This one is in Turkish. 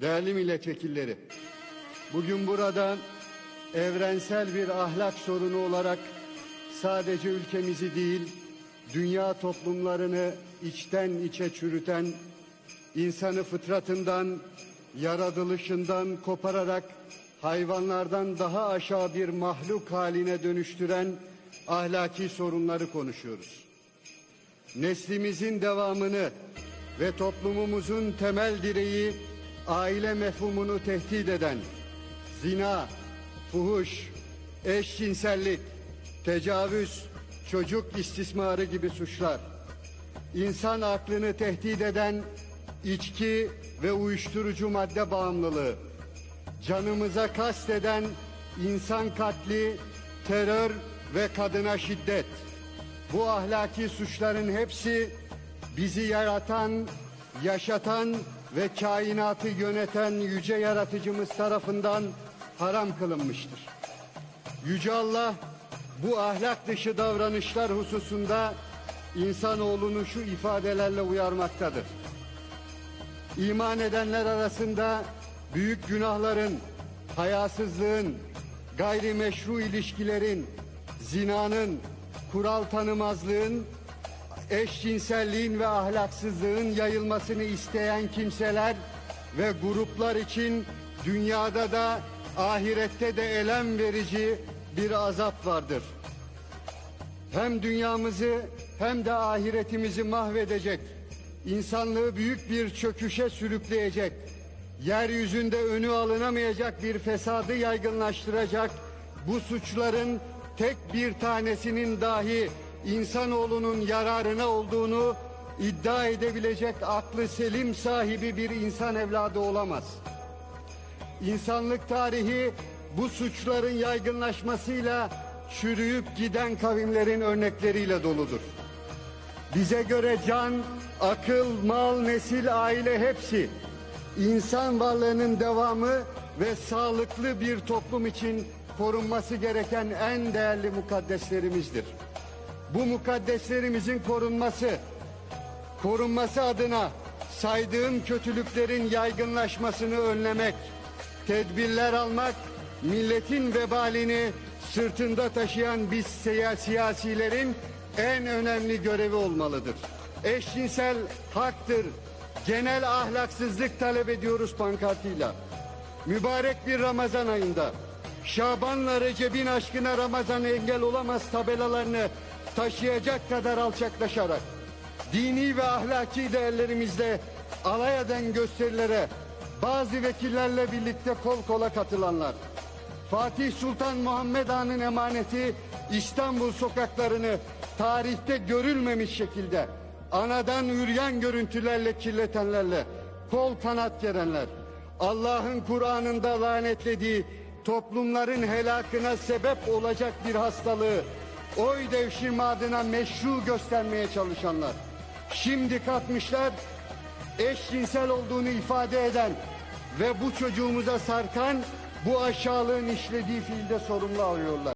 Değerli milletvekilleri, bugün burada evrensel bir ahlak sorunu olarak sadece ülkemizi değil, dünya toplumlarını içten içe çürüten, insanı fıtratından, yaratılışından kopararak hayvanlardan daha aşağı bir mahluk haline dönüştüren ahlaki sorunları konuşuyoruz. Neslimizin devamını ve toplumumuzun temel direği aile mefhumunu tehdit eden zina, fuhuş, eşcinsellik, tecavüz, çocuk istismarı gibi suçlar, insan aklını tehdit eden içki ve uyuşturucu madde bağımlılığı, canımıza kasteden insan katli, terör ve kadına şiddet. Bu ahlaki suçların hepsi bizi yaratan, yaşatan ve kainatı yöneten yüce yaratıcımız tarafından haram kılınmıştır. Yüce Allah bu ahlak dışı davranışlar hususunda insanoğlunu şu ifadelerle uyarmaktadır. İman edenler arasında büyük günahların, hayasızlığın, gayrimeşru ilişkilerin, zinanın, kural tanımazlığın, eşcinselliğin ve ahlaksızlığın yayılmasını isteyen kimseler ve gruplar için dünyada da ahirette de elem verici bir azap vardır. Hem dünyamızı hem de ahiretimizi mahvedecek, insanlığı büyük bir çöküşe sürükleyecek, yeryüzünde önü alınamayacak bir fesadı yaygınlaştıracak bu suçların tek bir tanesinin dahi insanoğlunun yararına olduğunu iddia edebilecek aklı selim sahibi bir insan evladı olamaz. İnsanlık tarihi bu suçların yaygınlaşmasıyla çürüyüp giden kavimlerin örnekleriyle doludur. Bize göre can, akıl, mal, nesil, aile hepsi insan varlığının devamı ve sağlıklı bir toplum için korunması gereken en değerli mukaddeslerimizdir. Bu mukaddeslerimizin korunması, korunması adına saydığım kötülüklerin yaygınlaşmasını önlemek, tedbirler almak, milletin vebalini sırtında taşıyan biz siya- siyasilerin en önemli görevi olmalıdır. Eşcinsel haktır, genel ahlaksızlık talep ediyoruz pankartıyla. Mübarek bir Ramazan ayında Şaban'la Recep'in aşkına Ramazan engel olamaz tabelalarını taşıyacak kadar alçaklaşarak dini ve ahlaki değerlerimizle alay eden gösterilere bazı vekillerle birlikte kol kola katılanlar Fatih Sultan Muhammed Han'ın emaneti İstanbul sokaklarını tarihte görülmemiş şekilde anadan üryan görüntülerle kirletenlerle kol kanat gerenler Allah'ın Kur'an'ında lanetlediği toplumların helakına sebep olacak bir hastalığı oy devşirme adına meşru göstermeye çalışanlar şimdi katmışlar eşcinsel olduğunu ifade eden ve bu çocuğumuza sarkan bu aşağılığın işlediği fiilde sorumlu arıyorlar.